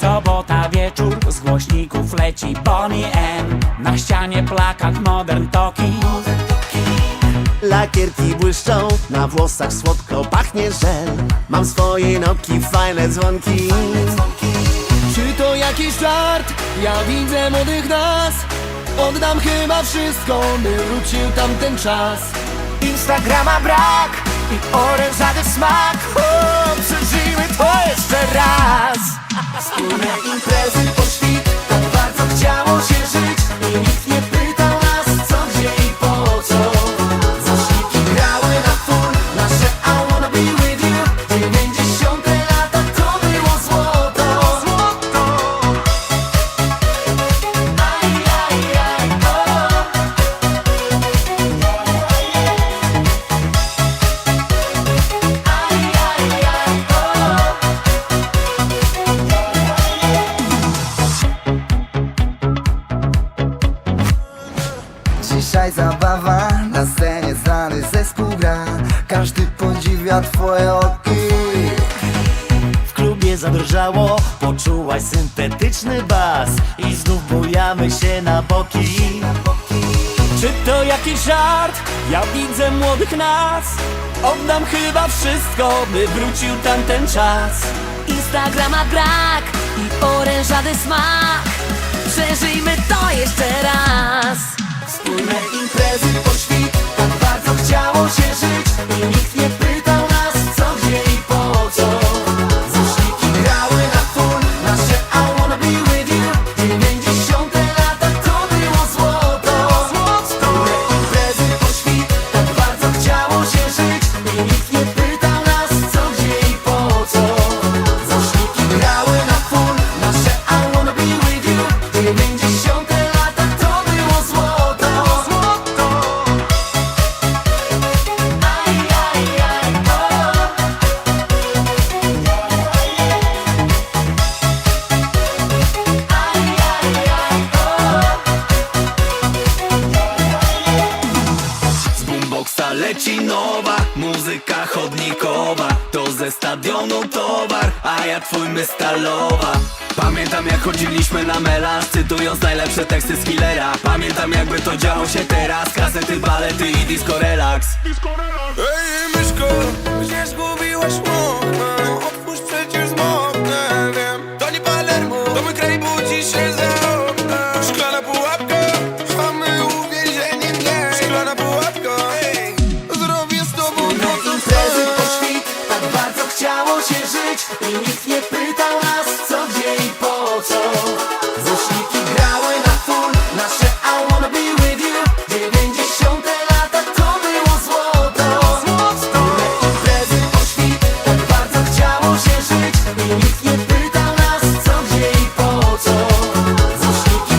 Sobota wieczór, z głośników leci Bonnie M. Na ścianie plakat Modern Talking Lakierki błyszczą, na włosach słodko pachnie żel. Mam swoje noki, fajne dzwonki. Czy to jakiś żart? Ja widzę młodych nas. Oddam chyba wszystko, by wrócił tamten czas. Instagrama brak i orężady smak. O, Przeżyjmy to jeszcze raz Wspólne imprezy po świt Dzisiaj zabawa na scenie znany zespół gra. Każdy podziwia twoje oki W klubie zadrżało, poczułaś syntetyczny bas. I znów bujamy się na boki. Czy to jakiś żart? Ja widzę młodych nas. Oddam chyba wszystko, by wrócił tamten czas. Instagrama brak i orężady smak. Przeżyjmy to jeszcze raz Por na boomboxa leci nowa muzyka chodnikowa To ze stadionu towar, a ja twój my stalowa Pamiętam jak chodziliśmy na melanż Cytując najlepsze teksty z Killera. Pamiętam jakby to działo się teraz Kasety, balety i disco relax. Ej, myszko, nie zgubiłaś łąk